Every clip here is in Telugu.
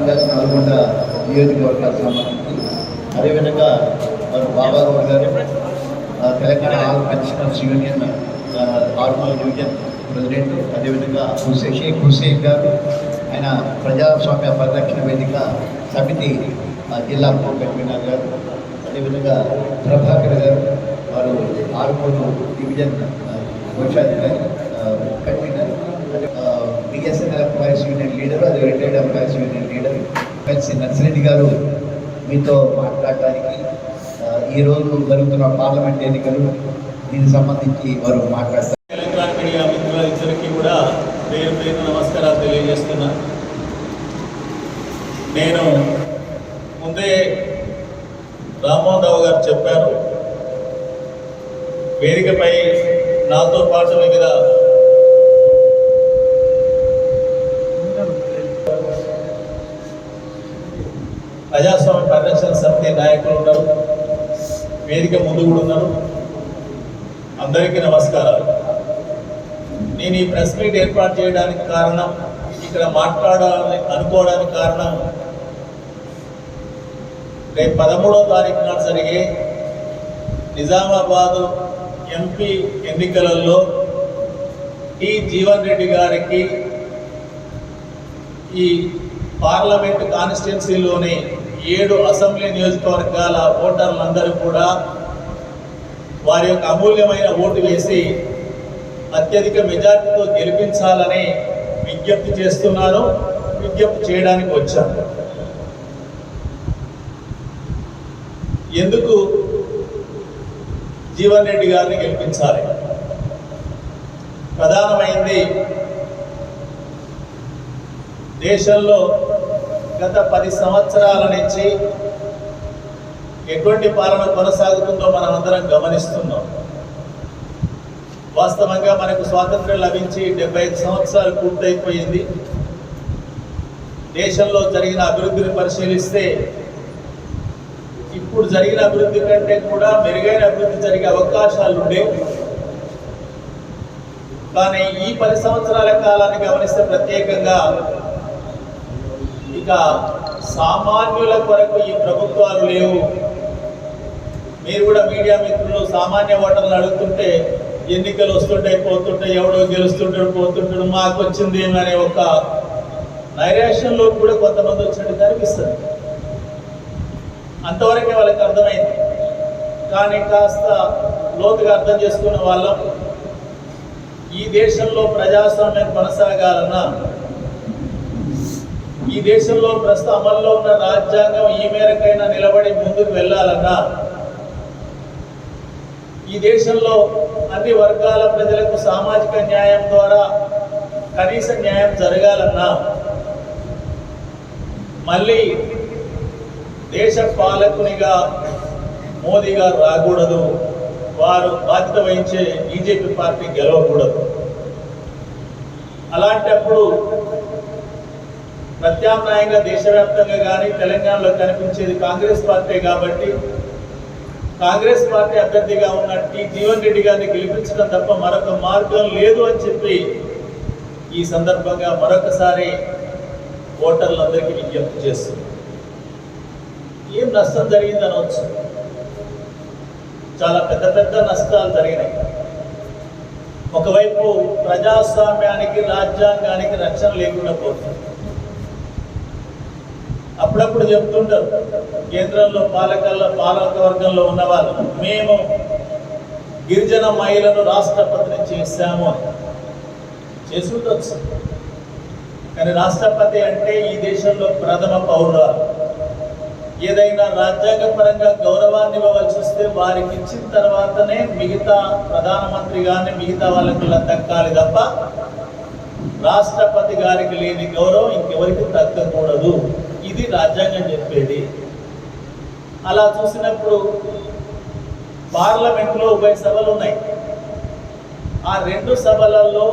వరంగల్ నల్గొండ నియోజకవర్గాలకు సంబంధించి అదేవిధంగా మరి Baba Goud garu Telangana all pensioners union ఆర్మల్ union president అదేవిధంగా హుసే షేక్ హుసేన్ గారు ఆయన ప్రజాస్వామ్య పరిరక్షణ వేదిక సమితి జిల్లా కో కన్వీనర్ గారు అదేవిధంగా ప్రభాకర్ గారు వారు ఆరుమూరు డివిజన్ ఆ, కోశాధికారి convener BSNL employees union leader అది రిటైర్డ్ ఎంప్లాయీస్ యూనియన్ లీడర్ కలిసి నర్సిరెడ్డి గారు మీతో మాట్లాడడానికి ఈరోజు జరుగుతున్న పార్లమెంట్ ఎన్నికలు దీనికి సంబంధించి వారు మాట్లాడతారు. తెలంగాణ మీడియా మిత్రులందరికీ కూడా పేరు పేరు నమస్కారాలు తెలియజేస్తున్నా. నేను ముందే రామ్మోహన్ రావు గారు చెప్పారు వేదికపై నాతో పాటు వివిధ ప్రజాస్వామ్య పరిరక్షణ సమితి నాయకులు ఉన్నారు. వేదిక ముందు కూడా ఉన్నారు. అందరికీ నమస్కారాలు. నేను ఈ ప్రెస్ మీట్ ఏర్పాటు చేయడానికి కారణం ఇక్కడ మాట్లాడాలని అనుకోవడానికి కారణం రేపు పదమూడవ తారీఖు నాడు జరిగే నిజామాబాద్ ఎంపీ ఎన్నికలలో టి జీవన్ రెడ్డి గారికి ఈ పార్లమెంట్ కాన్స్టిట్యున్సీలోని ఏడు అసెంబ్లీ నియోజకవర్గాల ఓటర్లందరూ కూడా వారి యొక్క అమూల్యమైన ఓటు వేసి అత్యధిక మెజార్టీతో గెలిపించాలని విజ్ఞప్తి చేస్తున్నాను విజ్ఞప్తి చేయడానికి వచ్చాను ఎందుకు జీవన్ రెడ్డి గారిని గెలిపించాలి? ప్రధానమైంది దేశంలో గత పది సంవత్సరాల నుంచి ఎటువంటి పాలన కొనసాగుతుందో మనం అందరం గమనిస్తున్నాం. వాస్తవంగా మనకు స్వాతంత్రం లభించి డెబ్బై ఐదు సంవత్సరాలు పూర్తయిపోయింది. దేశంలో జరిగిన అభివృద్ధిని పరిశీలిస్తే ఇప్పుడు జరిగిన అభివృద్ధి కంటే కూడా మెరుగైన అభివృద్ధి జరిగే అవకాశాలు ఉండేవి కానీ ఈ పది సంవత్సరాల కాలాన్ని గమనిస్తే ప్రత్యేకంగా ఇక సామాన్యుల కొరకు ఈ ప్రభుత్వాలు లేవు. మీరు కూడా మీడియా మిత్రులు సామాన్య ఓటర్లు అడుగుతుంటే ఎన్నికలు వస్తుంటాయి పోతుంటాయి ఎవడో గెలుస్తుంటాడు పోతుంటాడు మాకు వచ్చింది అనే ఒక నైరాశ్యంలో కూడా కొంతమంది వచ్చినట్టు కనిపిస్తుంది. అంతవరకే వాళ్ళకి అర్థమైంది. కానీ కాస్త లోతుగా అర్థం చేసుకున్న వాళ్ళం. ఈ దేశంలో ప్రజాస్వామ్యం కొనసాగాలన్నా ఈ దేశంలో ప్రస్తుత అమల్లో ఉన్న రాజ్యాంగం ఈ మేరకైనా నిలబడి ముందుకు వెళ్ళాలన్నా ఈ దేశంలో అన్ని వర్గాల ప్రజలకు సామాజిక న్యాయం ద్వారా కనీస న్యాయం జరగాలన్నా మళ్ళీ దేశ పాలకునిగా మోదీ గారు రాకూడదు వారు బాధ్యత వహించే బీజేపీ పార్టీ గెలవకూడదు. అలాంటప్పుడు ప్రత్యామ్నాయంగా దేశవ్యాప్తంగా కానీ తెలంగాణలో కనిపించేది కాంగ్రెస్ పార్టీ కాబట్టి కాంగ్రెస్ పార్టీ అభ్యర్థిగా ఉన్న టి జీవన్ రెడ్డి గారిని గెలిపించడం తప్ప మరొక మార్గం లేదు అని చెప్పి ఈ సందర్భంగా మరొకసారి ఓటర్లందరికీ విజ్ఞప్తి చేస్తుంది ఏం నష్టం జరిగింది అనవచ్చు? చాలా పెద్ద పెద్ద నష్టాలు జరిగినాయి. ఒకవైపు ప్రజాస్వామ్యానికి రాజ్యాంగానికి రక్షణ లేకుండా పోతుంది. అప్పుడప్పుడు చెప్తుంటారు. కేంద్రంలో పాలకల్లో పాలక వర్గంలో ఉన్న వాళ్ళు మేము గిరిజన మహిళను రాష్ట్రపతిని చేశాము అని. చేసి ఉండొచ్చు. కానీ రాష్ట్రపతి అంటే ఈ దేశంలో ప్రథమ పౌరురాలు. ఏదైనా రాజ్యాంగపరంగా గౌరవాన్ని ఇవ్వవలసి వస్తే వారికి ఇచ్చిన తర్వాతనే మిగతా ప్రధానమంత్రి కానీ మిగతా వాళ్ళకి దక్కాలి తప్ప రాష్ట్రపతి గారికి లేని గౌరవం ఇంకెవరికి దక్కకూడదు. ఇది రాజ్యాంగం చెప్పేది. అలా చూసినప్పుడు పార్లమెంట్లో ఉభయ సభలు ఉన్నాయి. ఆ రెండు సభలలో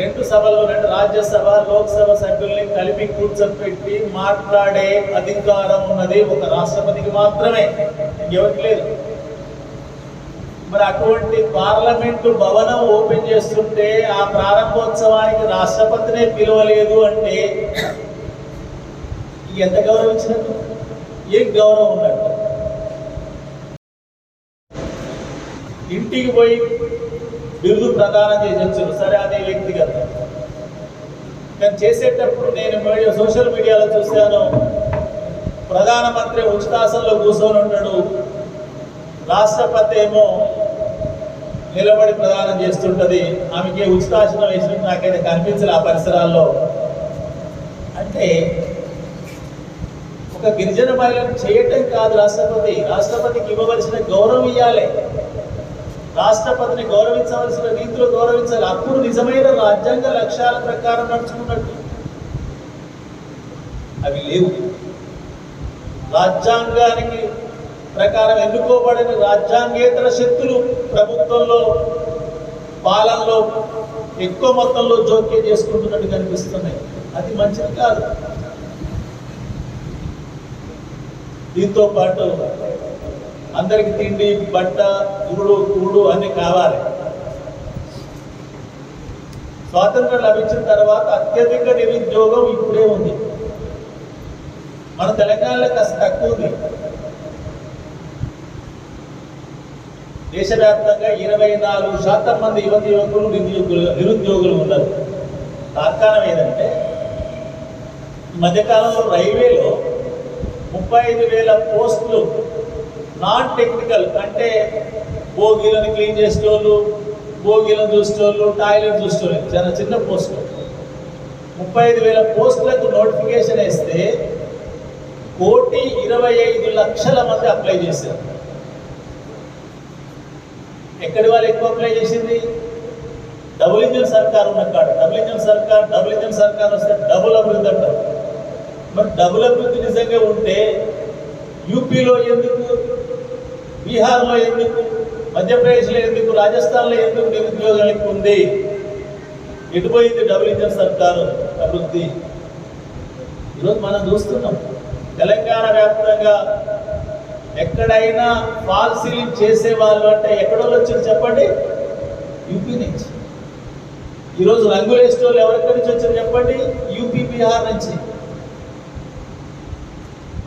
రెండు సభలు అంటే రాజ్యసభ లోక్సభ సభ్యుల్ని కలిపి కూర్చోబెట్టి మాట్లాడే అధికారం ఉన్నది ఒక రాష్ట్రపతికి మాత్రమే. ఎవరికి లేదు. మరి అటువంటి పార్లమెంటు భవనం ఓపెన్ చేస్తుంటే ఆ ప్రారంభోత్సవానికి రాష్ట్రపతినే పిలవలేదు అంటే ఎంత గౌరవం ఏం గౌరవం ఉన్నట్టు ఇంటికి పోయి బిరుదు ప్రదానం చేయొచ్చు సరే అదే వ్యక్తిగతం కానీ చేసేటప్పుడు నేను సోషల్ మీడియాలో చూశాను. ప్రధానమంత్రి ఉచితాసంలో కూర్చొని ఉంటాడు. రాష్ట్రపతి ఏమో నిలబడి ప్రదానం చేస్తుంటది. ఆమెకి ఉచితాసనం వేసినట్టు నాకైతే కనిపించలే ఆ పరిసరాల్లో. అంటే ఒక గిరిజన మహిళను చేయటం కాదు రాష్ట్రపతి. రాష్ట్రపతికి ఇవ్వవలసిన గౌరవం ఇవ్వాలి రాష్ట్రపతిని గౌరవించవలసిన రీతిలో గౌరవించాలి. అప్పుడు నిజమైన రాజ్యాంగ లక్ష్యాల ప్రకారం నడుచుకున్నట్టు అవి లేవు. రాజ్యాంగానికి ప్రకారం ఎన్నుకోబడిన రాజ్యాంగేతర శక్తులు ప్రభుత్వంలో పాలనలో ఎక్కువ మొత్తంలో జోక్యం చేసుకుంటున్నట్టు కనిపిస్తున్నాయి. అది మంచిది కాదు. దీంతో పాటు అందరికి తిండి బట్ట ఇరుడు కూడు అన్ని కావాలి. స్వాతంత్రం లభించిన తర్వాత అత్యధిక నిరుద్యోగం ఇప్పుడే ఉంది. మన తెలంగాణలో కాస్త తక్కువ ఉంది. దేశవ్యాప్తంగా ఇరవై నాలుగు శాతం మంది యువతి యువకులు నిరుద్యోగులు నిరుద్యోగులు ఉన్నారు. తాత్కాలం ఏదంటే మధ్యకాలంలో రైల్వేలో ముప్పై ఐదు వేల పోస్టులు నాన్ టెక్నికల్ అంటే భోగిలను క్లీన్ చేసేవాళ్ళు భోగిలను చూసేవాళ్ళు టాయిలెట్ చూసేవాళ్ళు చాలా చిన్న పోస్టులు. ముప్పై ఐదు వేల పోస్టులకు నోటిఫికేషన్ వేస్తే కోటి ఇరవై ఐదు లక్షల మంది అప్లై చేశారు. ఎక్కడి వాళ్ళు ఎక్కువ అప్లై చేసింది? డబుల్ ఇంజన్ సర్కార్ ఉన్న కాడ. డబుల్ ఇంజన్ సర్కార్ డబుల్ ఇంజన్ సర్కార్ వస్తే డబుల్ అభివృద్ధి అంటారు. మరి డబుల్ అభివృద్ధి నిజంగా ఉంటే యూపీలో ఎందుకు? బీహార్లో ఎందుకు? మధ్యప్రదేశ్లో ఎందుకు? రాజస్థాన్లో ఎందుకు నిరుద్యోగం ఎక్కువ ఉంది? ఎటుపోయింది డబుల్ ఇంజన్ సర్కారు అభివృద్ధి? ఈరోజు మనం చూస్తున్నాం. తెలంగాణ వ్యాప్తంగా ఎక్కడైనా ఫాల్ సీలింగ్ చేసే వాళ్ళు అంటే ఎక్కడో వచ్చారు చెప్పండి? యూపీ నుంచి. ఈరోజు రంగులేసిన వాళ్ళు ఎవరెక్కడి నుంచి వచ్చారు చెప్పండి? యూపీ బీహార్ నుంచి.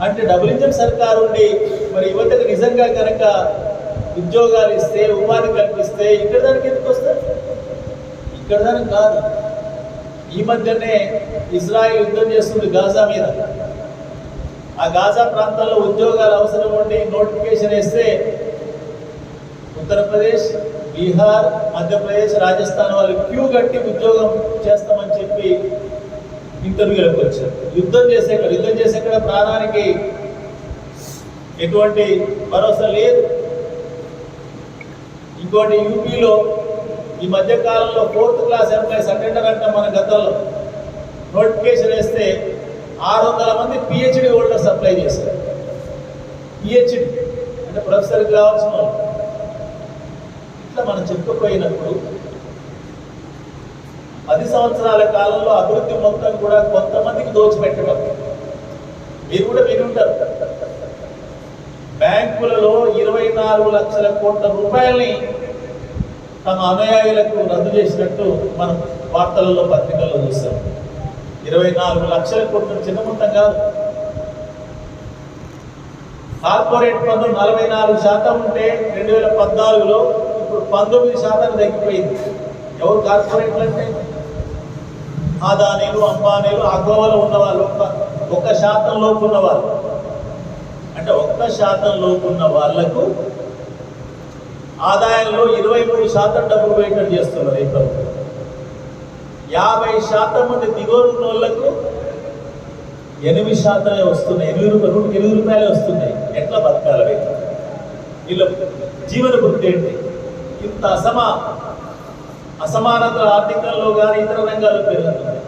అంటే డబుల్ ఇంజన్ సర్కారు ఉండి మరి యువతకు నిజంగా కనుక ఉద్యోగాలు ఇస్తే ఉపాధి కల్పిస్తే ఇక్కడ దానికి ఎందుకు వస్తారు? ఇక్కడ దానికి కాదు. ఈ మధ్యనే ఇజ్రాయెల్ యుద్ధం చేస్తుంది గాజా మీద. ఆ గాజా ప్రాంతాల్లో ఉద్యోగాలు అవసరం ఉండి నోటిఫికేషన్ వేస్తే ఉత్తరప్రదేశ్ బీహార్ మధ్యప్రదేశ్ రాజస్థాన్ వాళ్ళు క్యూ కట్టి ఉద్యోగం చేస్తామని చెప్పి ఇంటర్వ్యూలకు వచ్చారు. యుద్ధం చేసే యుద్ధం చేసే కూడా ప్రాణానికి ఎటువంటి భరోసా లేదు. ఇంకోటి యూపీలో ఈ మధ్య కాలంలో ఫోర్త్ క్లాస్ ఎంప్లాయీస్ అటెండర్ అంటే మన గతంలో నోటిఫికేషన్ వేస్తే ఆరు వందల మంది పిహెచ్డి హోల్డర్స్ అప్లై చేశారు. పిహెచ్డి అంటే ప్రొఫెసర్కి కావాల్సిన వాళ్ళు. ఇట్లా మనం చెప్పుకోపోయినప్పుడు పది సంవత్సరాల కాలంలో అభివృద్ధి మొత్తం కూడా కొంతమందికి దోచిపెట్టడం. మీరు కూడా వినుంటారు. బ్యాంకులలో ఇరవై నాలుగు లక్షల కోట్ల రూపాయల్ని తమ అనుయాయులకు రద్దు చేసినట్టు మనం వార్తలలో పత్రికల్లో చూస్తాం ఇరవై నాలుగు లక్షల కోట్ల చిన్న మొత్తం కాదు. కార్పొరేట్ పన్ను నలభై నాలుగు శాతం ఉంటే రెండు వేల పద్నాలుగులో ఇప్పుడు పంతొమ్మిది శాతం తగ్గిపోయింది. ఎవరు కార్పొరేట్లు అంటే ఆదానీలు అంబానీలు అగోవలు ఉన్నవాళ్ళు ఒక్క ఒక్క శాతం లోపు ఉన్నవాళ్ళు. అంటే ఒక్క శాతం లోపు ఉన్న వాళ్ళకు ఆదాయంలో ఇరవై మూడు శాతం డబ్బులు పోయేటట్టు చేస్తున్నారు ఈ ప్రభుత్వం. యాభై శాతం మంది దిగువ ఉన్న వాళ్ళకు ఎనిమిది శాతమే వస్తున్నాయి. ఎనిమిది రూపాయలు నూటికి ఎనిమిది రూపాయలే వస్తున్నాయి. ఎట్లా బతకాలి వీళ్ళు? వీళ్ళ జీవన వృత్తి ఏంటి? ఇంత అసమా అసమానతలు ఆర్థికంలో కానీ ఇతర రంగాలు పెరుగుతున్నాయి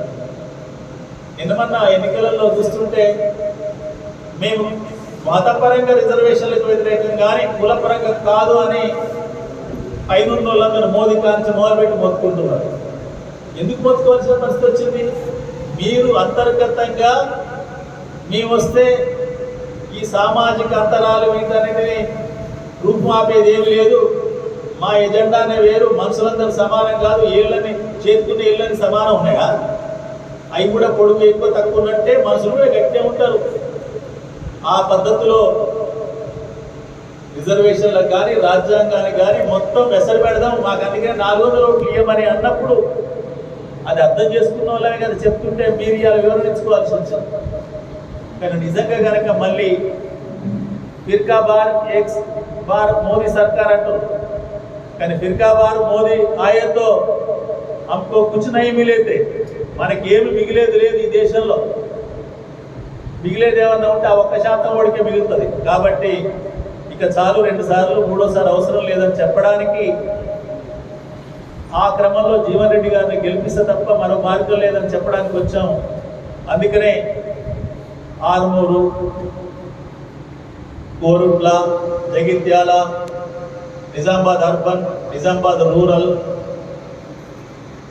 ఎందుమన్నా ఎన్నికలలో చూస్తుంటే మేము మతపరంగా రిజర్వేషన్లకు వ్యతిరేకం కానీ కులపరంగా కాదు అని ఐదు ఉన్న వాళ్ళందరూ మోదీ కాంచి మొదలుపెట్టి మొత్తుకుంటున్నారు. ఎందుకు మొత్తుకోవాల్సిన పరిస్థితి వచ్చింది? మీరు అంతర్గతంగా మేము వస్తే ఈ సామాజిక అంతరాలు వీటన్నిటిని రూపుమాపేది ఏమి లేదు. మా ఎజెండానే వేరు మనుషులందరూ సమానం కాదు ఏళ్ళని చేతుకునే ఏళ్ళని సమానం ఉన్నాయా? అవి కూడా పొడుగు ఎక్కువ తక్కువ ఉన్నట్టే మనుషులు కూడా ఉంటారు. ఆ పద్ధతిలో రిజర్వేషన్లకు కానీ రాజ్యాంగానికి కానీ మొత్తం వెసరు పెడదాం మాకు అందుకే నాలుగు వందల ఓట్లు ఇవ్వమని అన్నప్పుడు అది అర్థం చేసుకున్న వాళ్ళని కదా చెప్తుంటే మీరు ఇలా వివరించుకోవాల్సి వచ్చింది. కానీ నిజంగా కనుక మళ్ళీ ఫిర్కా బార్ ఎక్స్ బార్ మోదీ సర్కార్ అంటారు కానీ ఫిర్కాబాను మోదీ ఆయతో అమ్ముకో కూర్చున్న నయమి లేతే మనకేమి మిగిలేదు లేదు ఈ దేశంలో. మిగిలేదు ఏమన్నా ఉంటే ఆ ఒక్క శాతం ఓడికే మిగులుతుంది. కాబట్టి ఇక చాలు రెండు సార్లు మూడోసారి అవసరం లేదని చెప్పడానికి ఆ క్రమంలో జీవన్ రెడ్డి గారిని గెలిపిస్తే తప్ప మరో మార్గం లేదని చెప్పడానికి వచ్చాము అందుకనే ఆర్మూరు కోరుట్ల జగిత్యాల నిజామాబాద్ అర్బన్ నిజామాబాద్ రూరల్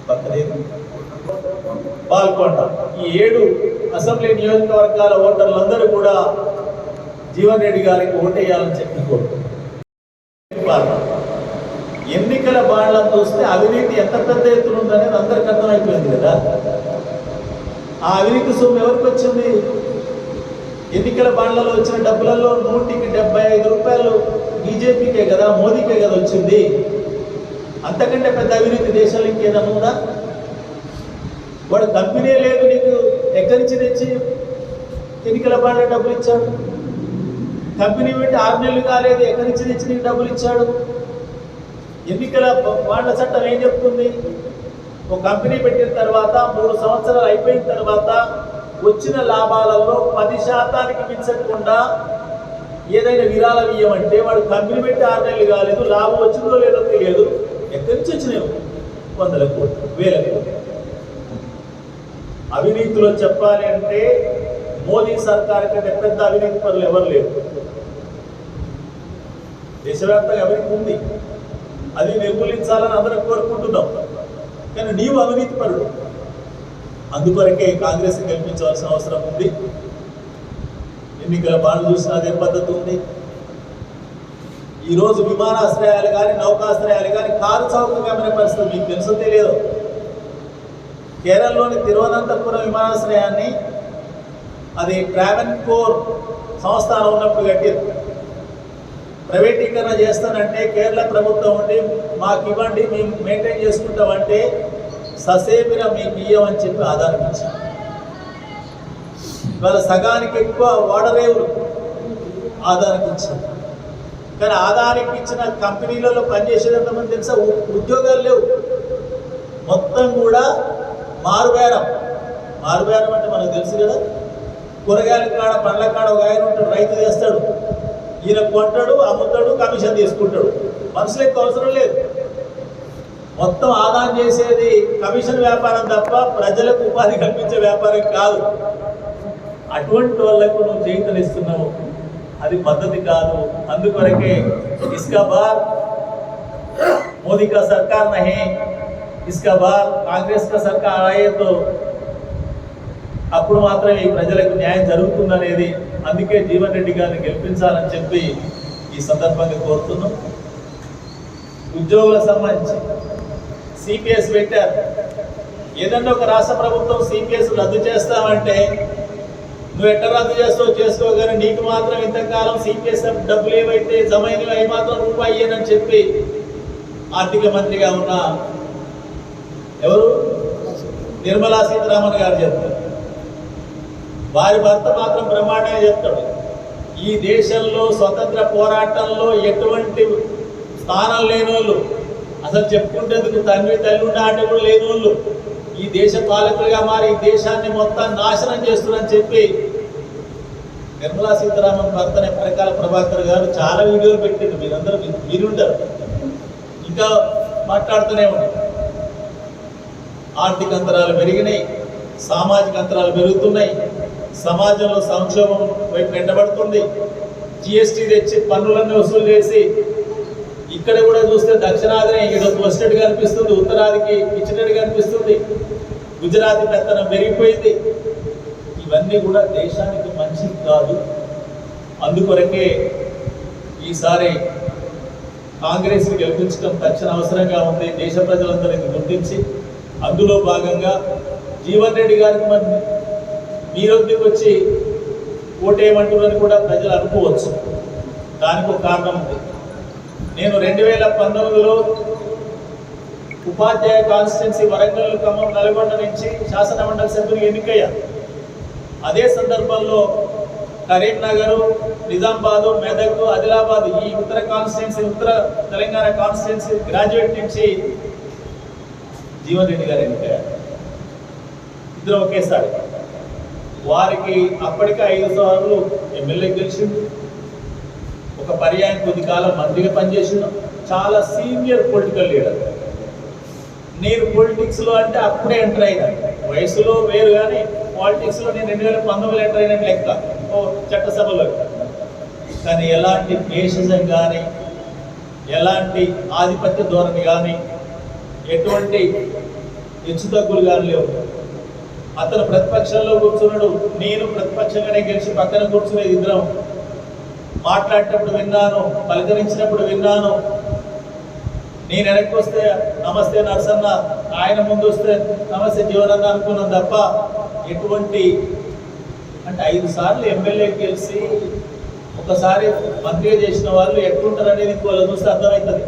పక్కనేది. పాల్గొండ ఈ ఏడు అసెంబ్లీ నియోజకవర్గాల ఓటర్లందరూ కూడా జీవన్ రెడ్డి గారికి ఓటేయాలని చెప్పి ఎన్నికల బాండ్లను చూస్తే అవినీతి ఎంత పెద్ద ఎత్తున ఉందనేది అందరికి అర్థమైపోయింది కదా. ఆ అవినీతి సొమ్ము ఎవరికి వచ్చింది? ఎన్నికల బాండ్లలో వచ్చిన డబ్బులలో నూటికి డెబ్బై ఐదు రూపాయలు బీజేపీకే కదా మోదీకే కదా వచ్చింది? అంతకంటే పెద్ద అవినీతి దేశాలు ఇంకేదన్నా ఉందా? వాడు కంపెనీ లేదు నీకు ఎక్కడి నుంచి తెచ్చి ఎన్నికల బాండ్ల డబ్బులు ఇచ్చాడు? కంపెనీ పెట్టి ఆరు నెలలు కాలేదు ఎక్కడి నుంచి తెచ్చి నీకు డబ్బులు ఇచ్చాడు? ఎన్నికల బాండ్ల చట్టం ఏం చెప్తుంది? ఒక కంపెనీ పెట్టిన తర్వాత మూడు సంవత్సరాలు అయిపోయిన తర్వాత వచ్చిన లాభాలలో పది శాతానికి మించకుండా ఏదైనా విరాళం ఇవ్వమంటే వాడు కంపెనీ పెట్టి ఆరు నెలలు కాలేదు లాభం వచ్చిందో లేదో తెలియదు. ఎక్కడి నుంచి వచ్చినాయి? వందల కోట్లు వేల కోట్లు. అవినీతిలో చెప్పాలి అంటే మోదీ సర్కార్ కంటే పెద్ద అవినీతి పనులు ఎవరు లేరు. దేశవ్యాప్తంగా అవినీతి ఉంది. అది నిర్మూలించాలని అందరం కోరుకుంటున్నాం. కానీ నీవు అవినీతి పరుడు. అందుకొరకే కాంగ్రెస్ గెలిపించవలసిన అవసరం ఉంది. ఎన్నికల బాధ చూసిన అదే పద్ధతి ఉంది. ఈరోజు విమానాశ్రయాలు కానీ నౌకాశ్రయాలు కానీ కారు చౌకమైన పరిస్థితి మీకు తెలుసో తెలియదు? కేరళలోని తిరువనంతపురం విమానాశ్రయాన్ని అది ట్రావెన్ కోర్ సంస్థానం ఉన్నప్పుడు కట్టారు. ప్రైవేటీకరణ చేస్తానంటే కేరళ ప్రభుత్వం ఉండి మాకు ఇవ్వండి మేము మెయింటైన్ చేసుకుంటామంటే ససేమిర మీకు ఇయ్యమని చెప్పి ఆధారం ఇచ్చాం ఇవాళ సగానికి ఎక్కువ వాడరేవులు ఆధారానికి ఇచ్చాం కానీ ఆధారానికి ఇచ్చిన కంపెనీలలో పనిచేసేది ఎంతమంది తెలుసా ఉద్యోగాలు లేవు. మొత్తం కూడా మారుబేరం. మారుబేరం అంటే మనకు తెలుసు కదా? కూరగాయల కాడ పండ్ల కాడ ఒక ఆయన ఉంటాడు రైతు చేస్తాడు. ఈయన కొంటాడు అమ్ముతాడు కమిషన్ తీసుకుంటాడు. మనుషులకు అవసరం లేదు. మొత్తం ఆదా చేసేది కమిషన్ వ్యాపారం తప్ప ప్రజలకు ఉపాధి కల్పించే వ్యాపారం కాదు. అటువంటి వాళ్ళకు నువ్వు జీవితం ఇస్తున్నావు. అది పద్ధతి కాదు. అందుకొరకే ఇస్కా బార్ మోదీ కా సర్కార్ నహే. ఇస్కా బార్ కాంగ్రెస్ కా సర్కార్ ఆయతో అప్పుడు మాత్రమే ఈ ప్రజలకు న్యాయం జరుగుతుందనేది అందుకే జీవన్ రెడ్డి గారిని గెలిపించాలని చెప్పి ఈ సందర్భంగా కోరుతున్నాం. ఉద్యోగులకు సంబంధించి సిపిఎస్ పెట్టారు. ఏదన్నా ఒక రాష్ట్ర ప్రభుత్వం సిపిఎస్ రద్దు చేస్తామంటే నువ్వు ఎట్ట రద్దు చేస్తావు చేసుకో కానీ నీకు మాత్రం ఇంతకాలం సిపిఎస్ డబ్బులు ఏవైతే జమైనవి అవి మాత్రం రూపాయి అని చెప్పి ఆర్థిక మంత్రిగా ఉన్న ఎవరు? నిర్మలా సీతారామన్ గారు చెప్తారు వారి భర్త మాత్రం బ్రహ్మాండంగా చెప్తాడు. ఈ దేశంలో స్వతంత్ర పోరాటంలో ఎటువంటి స్థానం లేని వాళ్ళు అసలు చెప్పుకుంటేందుకు తండ్రి తల్లి ఆట కూడా లేని వాళ్ళు ఈ దేశ పాలకులుగా మారి ఈ దేశాన్ని మొత్తం నాశనం చేస్తున్నారని చెప్పి నిర్మలా సీతారామన్ భర్తనే పరికాల ప్రభాకర్ గారు చాలా వీడియోలు పెట్టిండు. మీరందరూ మీరు వినుంటారు. ఇంకా మాట్లాడుతూనే ఉంటారు ఆర్థిక అంతరాలు పెరిగినాయి సామాజిక అంతరాలు పెరుగుతున్నాయి సమాజంలో సంక్షోభం వైపు వెంటబడుతుంది జిఎస్టీ తెచ్చి పన్నులన్నీ వసూలు చేసి ఇక్కడ కూడా చూస్తే దక్షిణాదిని ఏదో వచ్చినట్టు కనిపిస్తుంది ఉత్తరాదికి ఇచ్చినట్టు కనిపిస్తుంది గుజరాత్ పెత్తనం పెరిగిపోయింది. ఇవన్నీ కూడా దేశానికి మంచిది కాదు. అందుకొరకే ఈసారి కాంగ్రెస్ గెలిపించడం తక్షణ అవసరంగా ఉంది. దేశ ప్రజలందరికీ గుర్తించి అందులో భాగంగా జీవన్ రెడ్డి గారికి మరి మీరొద్దుకు వచ్చి ఓటేయమంటున్నారని కూడా ప్రజలు అనుకోవచ్చు. దానికి ఒక కారణం ఉంది. నేను రెండు వేల పంతొమ్మిదిలో ఉపాధ్యాయ కాన్స్టిట్యున్సీ వరంగల్ ఖమ్మం నల్గొండ నుంచి శాసన మండలి సభ్యులు ఎన్నికయ్యా. అదే సందర్భంలో కరీంనగర్ నిజామాబాద్ మెదక్ ఆదిలాబాద్ ఈ ఉత్తర కాన్స్టిట్యున్సీ ఉత్తర తెలంగాణ కాన్స్టిట్యున్సీ గ్రాడ్యుయేట్ నుంచి జీవన్ రెడ్డి గారు ఎన్నికయ్యారు. ఇద్దరు ఒకేసారి. వారికి అప్పటికే ఐదు సార్లు ఎమ్మెల్యే గెలిచింది ఒక పర్యాయం కొద్ది కాలం మంత్రిగా పనిచేసిన. చాలా సీనియర్ పొలిటికల్ లీడర్. నేను పొలిటిక్స్లో అంటే అప్పుడే ఎంటర్ అయినా. వయసులో వేరు కానీ పాలిటిక్స్లో నేను రెండు వేల పంతొమ్మిది ఎంటర్ అయిన లెక్క. ఓ చట్టసభలో. కానీ ఎలాంటి దేశజం కానీ ఎలాంటి ఆధిపత్య ధోరణి కానీ ఎటువంటి హెచ్చుతగ్గులు కానీ లేవు. అతను ప్రతిపక్షంలో కూర్చున్నాడు నేను ప్రతిపక్షంగానే గెలిచి పక్కన కూర్చునేది ఇద్దరం. మాట్లాడేటప్పుడు విన్నాను పలకరించినప్పుడు విన్నాను. నేను వెనక్కొస్తే నమస్తే నరసన్న ఆయన ముందు వస్తే నమస్తే జీవనన్న అనుకున్నాను తప్ప ఎటువంటి అంటే ఐదు సార్లు ఎమ్మెల్యే గెలిచి ఒకసారి మంత్రి చేసిన వాళ్ళు ఎట్లుంటారు అనేది ఇంకోళ్ళు చూస్తే అర్థమవుతుంది.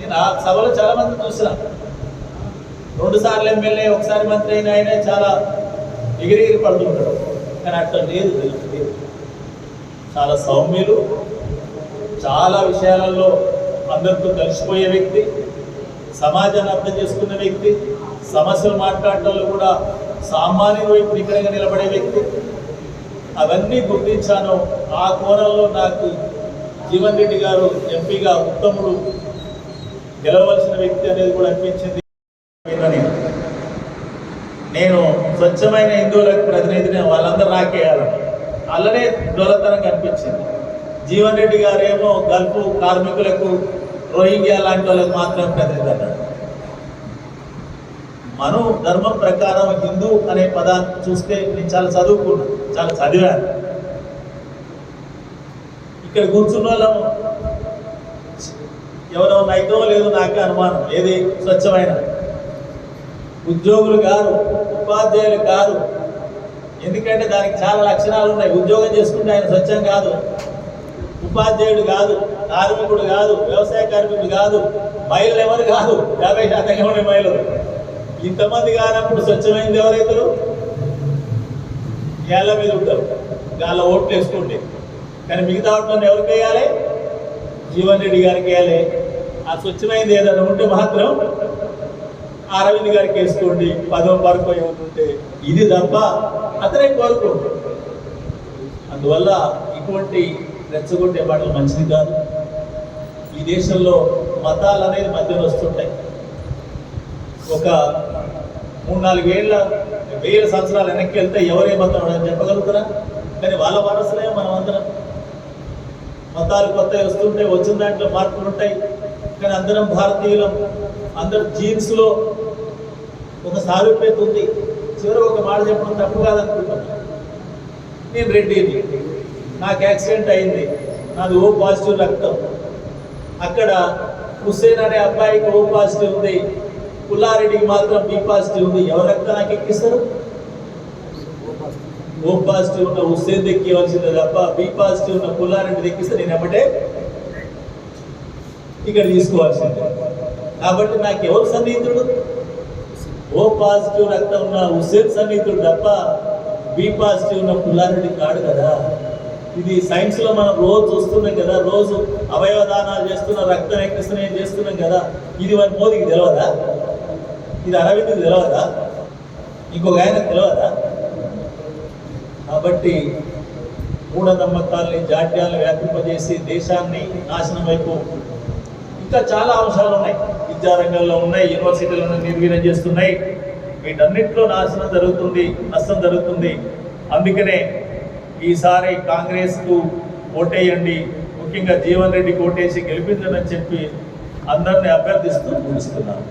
నేను ఆ సభలో చాలా మంది చూసిన. రెండు సార్లు ఎమ్మెల్యే ఒకసారి మంత్రి అయిన ఆయన చాలా ఎగిరిగిరి పడుతుంటాడు. కానీ అట్లా లేదు తెలుసు? లేదు చాలా సౌమ్యులు చాలా విషయాలలో అందరితో కలిసిపోయే వ్యక్తి సమాజాన్ని అర్థం చేసుకున్న వ్యక్తి సమస్యలు మాట్లాడటంలో కూడా సామాన్యుడు వైపు నికరంగా నిలబడే వ్యక్తి. అవన్నీ గుర్తించాను. ఆ కోణంలో నాకు జీవన్ రెడ్డి గారు ఎంపీగా ఉత్తముడు గెలవలసిన వ్యక్తి అనేది కూడా అనిపించింది. నేను. నేను స్వచ్ఛమైన హిందువులకు ప్రతినిధిని వాళ్ళందరూ నాకేయాలని అలానే దొరతనం కనిపించింది జీవన్ రెడ్డి గారేమో గల్ఫ్ కార్మికులకు రోహింగ్యా లాంటి వాళ్ళకి మాత్రమే ప్రతినిధి అన్నాడు ధర్మం ప్రకారం హిందూ అనే పదాన్ని చూస్తే నేను చాలా చదువుకున్నాను చాలా చదివాను. ఇక్కడ కూర్చున్న వాళ్ళం ఎవరో నైతో లేదో నాకే అనుమానం ఏది స్వచ్ఛమైన? ఉద్యోగులు కారు ఉపాధ్యాయులు కారు ఎందుకంటే దానికి చాలా లక్షణాలు ఉన్నాయి. ఉద్యోగం చేసుకుంటే ఆయన స్వచ్ఛం కాదు. ఉపాధ్యాయుడు కాదు కార్మికుడు కాదు వ్యవసాయ కార్మికుడు కాదు మహిళలు ఎవరు కాదు. యాభై శాతంగా ఉండే మహిళలు. ఇంతమంది కానప్పుడు స్వచ్ఛమైంది ఎవరైతారు ఏళ్ళ మీద ఉంటారు. గాళ్ళ ఓట్లు వేసుకుంటే కానీ మిగతా ఓట్లను ఎవరికి వేయాలి? జీవన్ రెడ్డి గారికి వేయాలి. ఆ స్వచ్ఛమైంది ఏదైనా ఉంటే మాత్రం అరవింద్ గారికి వేసుకోండి పదవ వరకు ఏమంటుంటే ఇది తప్ప అతనే కోరుకోండి అందువల్ల ఇటువంటి రెచ్చగొట్టే మాటలు మంచిది కాదు. ఈ దేశంలో మతాలు అనేది మధ్యలో వస్తుంటాయి. ఒక మూడు నాలుగేళ్ళ వేల సంవత్సరాలు వెనక్కి వెళ్తే ఎవరే మతం అని చెప్పగలుగుతారా? కానీ వాళ్ళ వారసులే మనం అందరం మతాలు కొత్తవి వస్తుంటాయి వచ్చిన దాంట్లో మార్పులు ఉంటాయి. కానీ అందరం భారతీయులం. అందరు జీన్స్లో ఒక సారూప్యత ఉంది చివరి ఒక మాట చెప్పడం తప్పు కాదనుకుంటున్నాను నేను రెడ్డిని నాకు యాక్సిడెంట్ అయింది. నాది ఓ పాజిటివ్ రక్తం. అక్కడ హుస్సేన్ అనే అబ్బాయికి ఓ పాజిటివ్ ఉంది. పుల్లారెడ్డికి మాత్రం బి పాజిటివ్ ఉంది. ఎవరి రక్తం నాకు ఎక్కిస్తారు? ఓ పాజిటివ్ ఉన్న హుస్సేన్ ఎక్కివలసిందే తప్ప బి పాజిటివ్ ఉన్న పుల్లారెడ్డి ఎక్కిస్తే నేను ఎమ్మటే ఇక్కడ తీసుకోవాల్సిందే. కాబట్టి నాకు ఎవరు సన్నిహితుడు? ఓ పాజిటివ్ రక్తం ఉన్న హుస్సేన్ సన్నిహితుడు తప్ప బి పాజిటివ్ ఉన్న పుల్లారెడ్డి కాడు కదా. ఇది సైన్స్లో మనం రోజు చూస్తున్నాం కదా రోజు అవయవ దానాలు చేస్తున్న రక్తం ఎక్కిస్తున్నాయి చేస్తున్నాం కదా. ఇది మన మోదీకి తెలియదా ఇది అరవింద్కి తెలియదా ఇంకొక ఆయనకు తెలియదా కాబట్టి మూఢనమ్మకాల్ని జాడ్యాలను వ్యాపింపజేసి దేశాన్ని నాశనం వైపు ఇంకా చాలా అంశాలు ఉన్నాయి. విద్యారంగంలో ఉన్నాయి యూనివర్సిటీలను నిర్వీర్యం చేస్తున్నాయి. వీటన్నిటిలో నాశనం జరుగుతుంది నష్టం జరుగుతుంది. అందుకనే ఈసారి కాంగ్రెస్కు ఓటేయండి ముఖ్యంగా జీవన్ రెడ్డికి ఓటేసి గెలిపిందని చెప్పి అందరిని అభ్యర్థిస్తూ ముగిస్తున్నాను.